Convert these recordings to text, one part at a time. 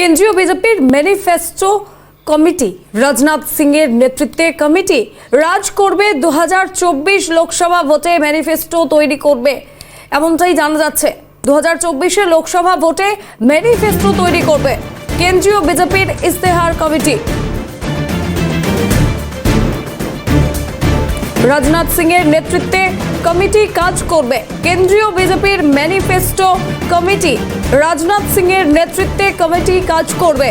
কেন্দ্রীয় বিজেপির manifesto committee, Rajnath Singh এর নেতৃত্বে কমিটি, রাজ করবে দুহাজার চব্বিশ লোকসভা ভোটে ম্যানিফেস্টো তৈরি করবে। এমনটাই জানা যাচ্ছে দু হাজার লোকসভা ভোটে ম্যানিফেস্টো তৈরি করবে কেন্দ্রীয় বিজেপির ইস্তেহার কমিটি। রাজনাথ সিং এর নেতৃত্বে কমিটি কাজ করবে। কেন্দ্রীয় বিজেপির ম্যানিফেস্টো কমিটি রাজনাথ সিং এর নেতৃত্বে কমিটি কাজ করবে।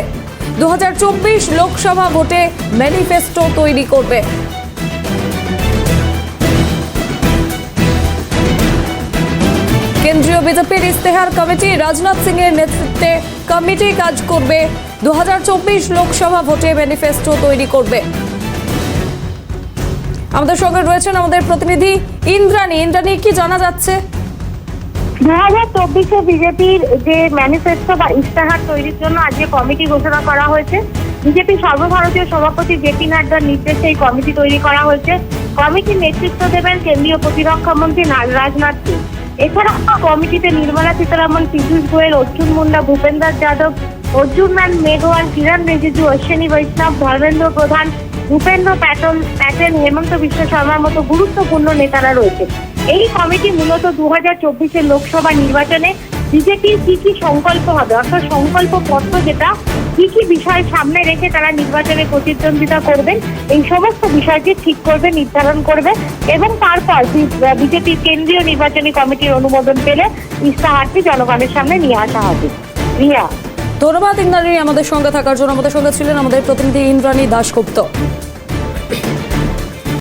দুহাজার চব্বিশ লোকসভা ভোটে ম্যানিফেস্টো তৈরি করবে। কেন্দ্রীয় বিজেপির ইস্তেহার কমিটি রাজনাথ সিং এর নেতৃত্বে কমিটি কাজ করবে। দু হাজার চব্বিশ লোকসভা ভোটে ম্যানিফেস্টো তৈরি করবে। আমাদের সঙ্গে রয়েছেন আমাদের প্রতিনিধি ইন্দ্রাণী। ইন্দ্রাণী, কি জানা যাচ্ছে? দু হাজার চব্বিশে বিজেপির যে ম্যানিফেস্টো বা ইশতেহার তৈরির জন্য আজকে কমিটি ঘোষণা করা হয়েছে। বিজেপি সর্বভারতীয় সভাপতি জেপি নাড্ডার নির্দেশে এই কমিটি তৈরি করা হয়েছে। কমিটির নেতৃত্ব দেবেন কেন্দ্রীয় প্রতিরক্ষা মন্ত্রী রাজনাথ সিং। এছাড়া কমিটিতে নির্মলা সীতারামন, পীযূষ গোয়েল, অর্জুন মুন্ডা ভূপেন্দ্র যাদব, অর্জুন ম্যান মেঘওয়াল, কিরণ রিজিজু, অশ্বিনী বৈষ্ণব, ধর্মেন্দ্র প্রধান ভূপেন্দ্র প্যাটেল প্যাটেল হেমন্ত বিশ্ব শর্মার মতো গুরুত্বপূর্ণ নেতারা রয়েছে। এই কমিটি মূলত দু হাজার চব্বিশের লোকসভা নির্বাচনে বিজেপির কি কি সংকল্প হবে, অর্থাৎ সংকল্প পত্র যেটা, কি কি বিষয় সামনে রেখে তারা নির্বাচনে প্রতিদ্বন্দ্বিতা করবেন, এই সমস্ত বিষয়টি ঠিক করবে, নির্ধারণ করবে এবং তারপর বিজেপির কেন্দ্রীয় নির্বাচনী কমিটির অনুমোদন পেলে ইস্তাহারটি জনগণের সামনে নিয়ে আসা হবে। রিয়া। ধন্যবাদ ইন্দ্রাণী আমাদের সঙ্গে থাকার জন্য। আমাদের সঙ্গে ছিলেন আমাদের প্রতিনিধি ইন্দ্রাণী দাশগুপ্ত।